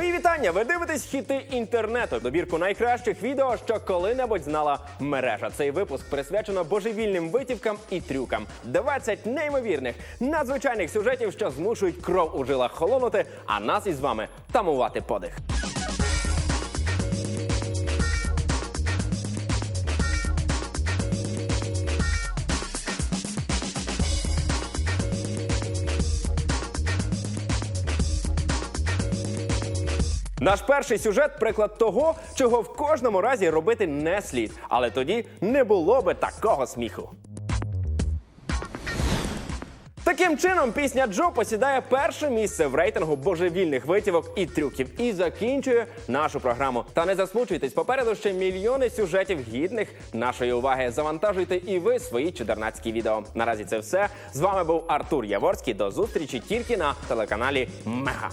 Вітання! Ви дивитесь хіти інтернету. Добірку найкращих відео, що коли-небудь знала мережа. Цей випуск присвячено божевільним витівкам і трюкам. 20 неймовірних, надзвичайних сюжетів, що змушують кров у жилах холонути, а нас із вами тамувати подих. Наш перший сюжет приклад того, чого в кожному разі робити не слід. Але тоді не було би такого сміху. Таким чином, пісня Джо посідає перше місце в рейтингу божевільних витівок і трюків і закінчує нашу програму. Та не засмучуйтесь, попереду ще мільйони сюжетів гідних нашої уваги. Завантажуйте і ви свої чудернацькі відео. Наразі це все. З вами був Артур Яворський. До зустрічі тільки на телеканалі Мега.